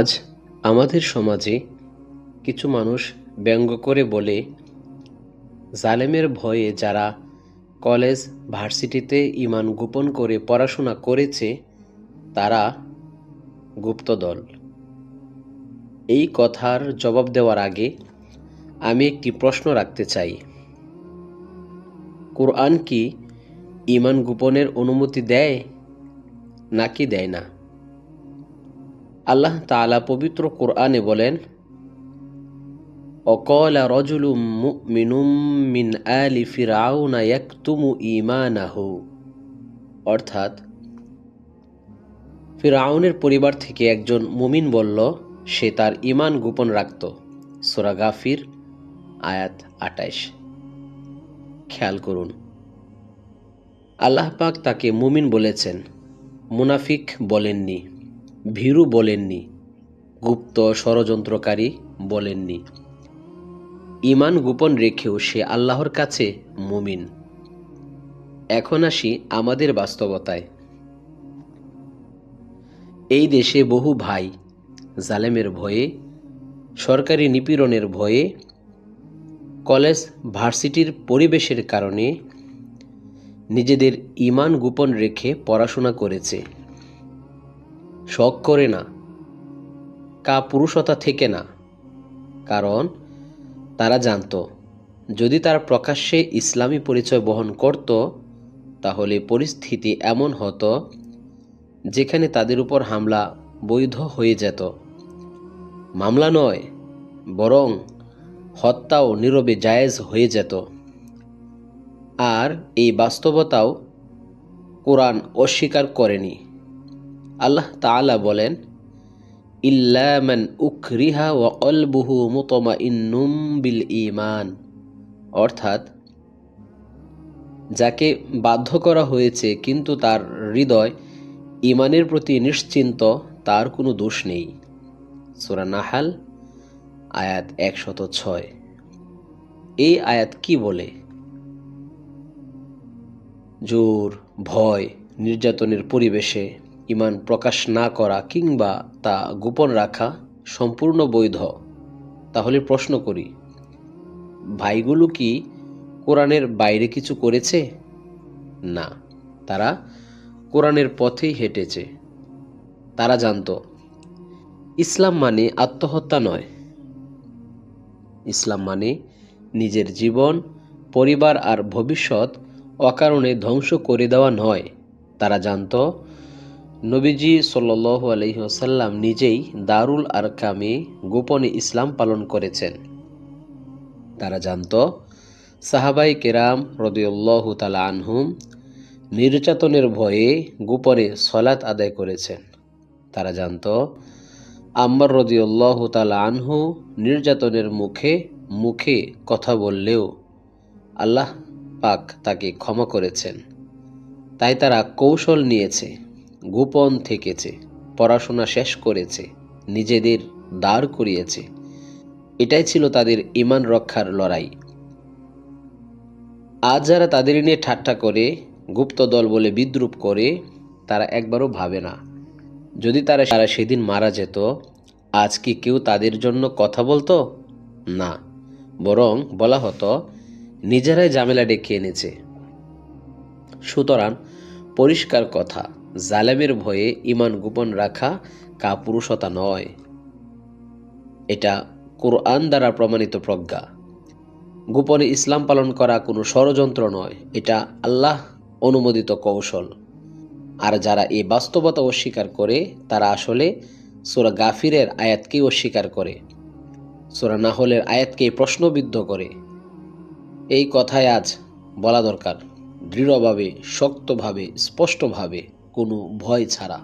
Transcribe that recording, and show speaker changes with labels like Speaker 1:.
Speaker 1: আজ আমাদের সমাজে কিছু মানুষ ব্যঙ্গ করে বলে, জালেমের ভয়ে যারা কলেজ, ভার্সিটিতে ইমান গোপন করে পড়াশোনা করেছে, তারা গুপ্তদল। এই কথার জবাব দেওয়ার আগে আমি একটি প্রশ্ন রাখতে চাই। কোরআন কি ইমান গোপনের অনুমতি দেয় নাকি দেয় না? আল্লাহ তাআলা পবিত্র কোরআনে বলেন, অকল মিন আলি ফিরাউনা ইয়াকতুমু অর্থাৎ, ফিরাউনের পরিবার থেকে একজন মুমিন বলল, সে তার ইমান গোপন রাখত। সূরা গাফির, আয়াত আটাইশ। খেয়াল করুন, আল্লাহ পাক তাকে মুমিন বলেছেন, মুনাফিক বলেননি। ভীরু বলেননি, গুপ্ত ষড়যন্ত্রকারী বলেননি। ইমান গোপন রেখেও সে আল্লাহর কাছে মুমিন। এখন আসি আমাদের বাস্তবতায়। এই দেশে বহু ভাই জালেমের ভয়ে, সরকারি নিপীড়নের ভয়ে, কলেজ ভার্সিটির পরিবেশের কারণে নিজেদের ইমান গোপন রেখে পড়াশোনা করেছে। শখ করে না। কা পুরুষতা থেকে না। কারণ তারা জানত, যদি তারা প্রকাশ্যে ইসলামী পরিচয় বহন করত, তাহলে পরিস্থিতি এমন হতো, যেখানে তাদের উপর হামলা বৈধ হয়ে যেত। মামলা নয়, বরং হত্যাও নীরবে জায়েজ হয়ে যেত। আর এই বাস্তবতাও কোরআন অস্বীকার করেনি। আল্লাহ তাআলা বলেন ইল্লামান উখরিহা ওয়া কলবুহু মুতমা ইন্নুম বিল ইমান অর্থাৎ, যাকে বাধ্য করা হয়েছে কিন্তু তার হৃদয় ইমানের প্রতি নিশ্চিন্ত, তার কোনো দোষ নেই। সুরা নাহাল, আয়াত একশত ছয়। এই আয়াত কি বলে? জোর, ভয়, নির্যাতনের পরিবেশে ইমান প্রকাশ না করা কিংবা তা গোপন রাখা সম্পূর্ণ বৈধ। তাহলে প্রশ্ন করি, ভাইগুলো কি কোরআনের বাইরে কিছু করেছে? না, তারা কোরআনের পথেই হেঁটেছে। তারা জানত, ইসলাম মানে আত্মহত্যা নয়। ইসলাম মানে নিজের জীবন, পরিবার আর ভবিষ্যৎ অকারণে ধ্বংস করে দেওয়া নয়। তারা জানত নবীজি সাল্ল আলহিহাসাল্লাম নিজেই দারুল আরকামে গোপনে ইসলাম পালন করেছেন। তারা জানত, সাহাবাই কেরাম রদিউল্লাহ তালা আনহুম নির্যাতনের ভয়ে গোপনে সলাৎ আদায় করেছেন। তারা জানত, আম্মার রদিউল্লাহ তালা আনহু নির্যাতনের মুখে মুখে কথা বললেও আল্লাহ পাক তাকে ক্ষমা করেছেন। তাই তারা কৌশল নিয়েছে। গোপন থেকেছে, পড়াশোনা শেষ করেছে, নিজেদের দাঁড় করিয়েছে। এটাই ছিল তাদের ইমান রক্ষার লড়াই। আজ যারা তাদের নিয়ে ঠাট্টা করে, গুপ্ত দল বলে বিদ্রুপ করে, তারা একবারও ভাবে না। যদি তারা তারা সেদিন মারা যেত, আজ কি কেউ তাদের জন্য কথা বলতো? না। বরং বলা হতো, নিজেরাই ঝামেলা ডেকে এনেছে। সুতরাং পরিষ্কার কথা জালেমের ভয়ে ইমান গোপন রাখা কাপুরুষতা নয়। এটা কোরআন দ্বারা প্রমাণিত প্রজ্ঞা। গোপনে ইসলাম পালন করা কোনো ষড়যন্ত্র নয়, এটা আল্লাহ অনুমোদিত কৌশল। আর যারা এই বাস্তবতা অস্বীকার করে, তারা আসলে সোরা গাফিরের আয়াতকেই অস্বীকার করে। সোরা নাহলের আয়াতকে প্রশ্নবিদ্ধ করে। এই কথায় আজ বলা দরকার। দৃঢ়ভাবে, শক্তভাবে, স্পষ্টভাবে কোনো ভয় ছাড়া।